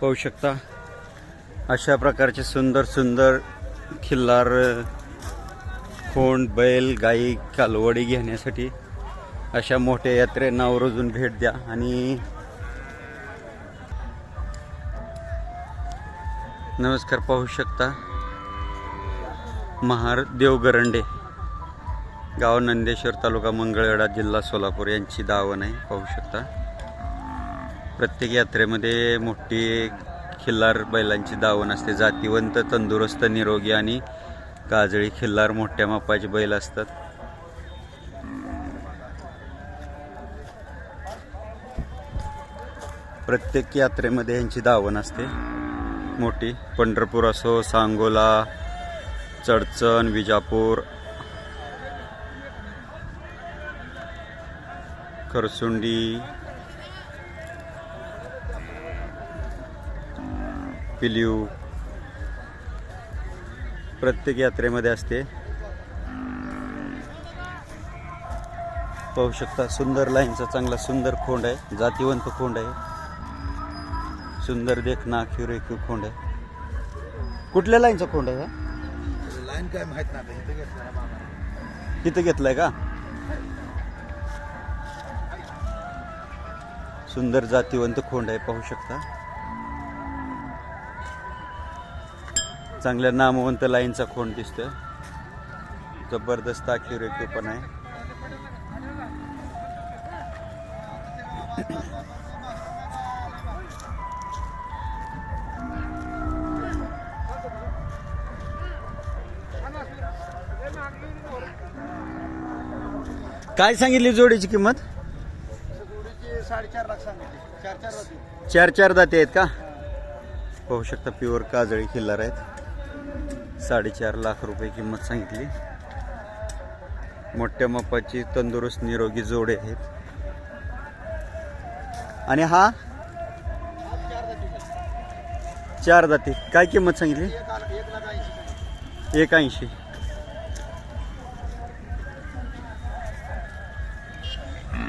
पाहू शकता. अशा प्रकारचे सुंदर सुंदर खिल्लार खोंड बैल गाई कालवडी घेण्यासाठी अशा मोठ्या यात्रेंना आवर्जून भेट द्या. आणि नमस्कार पाहू शकता. महार देवगरंडे गाव नंदेश्वर तालुका मंगळवेढा जिल्हा सोलापूर यांची दावण आहे. पाहू शकता. प्रत्येक यात्रेमध्ये मोठी खिल्लार बैलांची दावण असते. जातीवंत तंदुरुस्त निरोगी आणि काजळी खिल्लार मोठ्या मापाचे बैल असतात. प्रत्येक यात्रेमध्ये यांची दावण असते. मोठी पंढरपूर असो सांगोला चडचण विजापूर खरसुंडी पिलिव प्रत्येक यात्रेमध्ये असते. पाहू शकता सुंदर लाईनचा चांगला सुंदर खोंड आहे. जातीवंत खोंड आहे. सुंदर देखना रेखीव खोंड आहे. कुठल्या लाईनचा खोंड आहे हा? लाईन काय माहीत नाही इथे घेतलाय का? सुंदर जातीवंत खोंड आहे पाहू शकता. चांगल्या नामवंत लाईनचा खोंड दिसतोय. जबरदस्त आखीव पण आहे. काय सांगितली जोडीची किंमत? चार चार चार चार दाते आहेत का? पाहू शकता प्युअर काजळी किल्लार आहेत. साडेचार लाख रुपये किंमत सांगितली. मोठ्या मापाची तंदुरुस्त निरोगी जोडे आहेत आणि हा? चार जाती काय किंमत सांगितली? एक ऐंशी एक ऐंशी.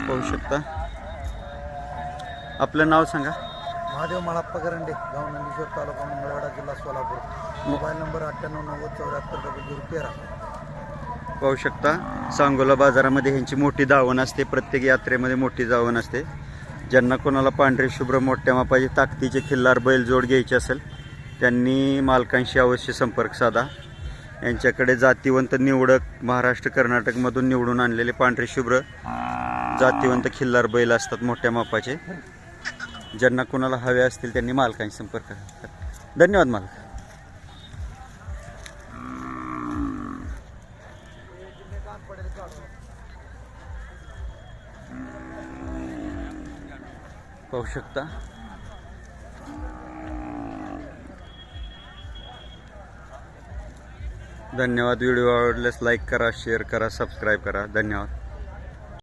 पाहू शकता. आपलं नाव सांगा. महादेव माळप्पा करंडे गाव नंदीश्वर तालुका मंगळवाडा जिल्हा सोलापूर. मोबाईल नंबर अठ्ठ्याण्णव नव्वद चौऱ्याहत्तर डबल झिरो तेरा. पाहू शकता सांगोला बाजारामध्ये ह्यांची मोठी दावण असते प्रत्येक यात्रेमध्ये मोठी दावण असते. ज्यांना कोणाला पांढरे शुभ्र मोठ्या मापाचे ताकदीचे खिल्लार बैल जोड घ्यायचे असेल त्यांनी मालकांशी अवश्य संपर्क साधा. यांच्याकडे जातीवंत निवडक महाराष्ट्र कर्नाटकमधून निवडून आणलेले पांढरे शुभ्र जातीवंत खिल्लार बैल असतात मोठ्या मापाचे. ज्यांना कोणाला हवे असतील त्यांनी मालकांशी संपर्क करा. धन्यवाद मालक. पाहू शकता. धन्यवाद. व्हिडिओ आवडल्यास लाईक करा शेअर करा सबस्क्राईब करा. धन्यवाद.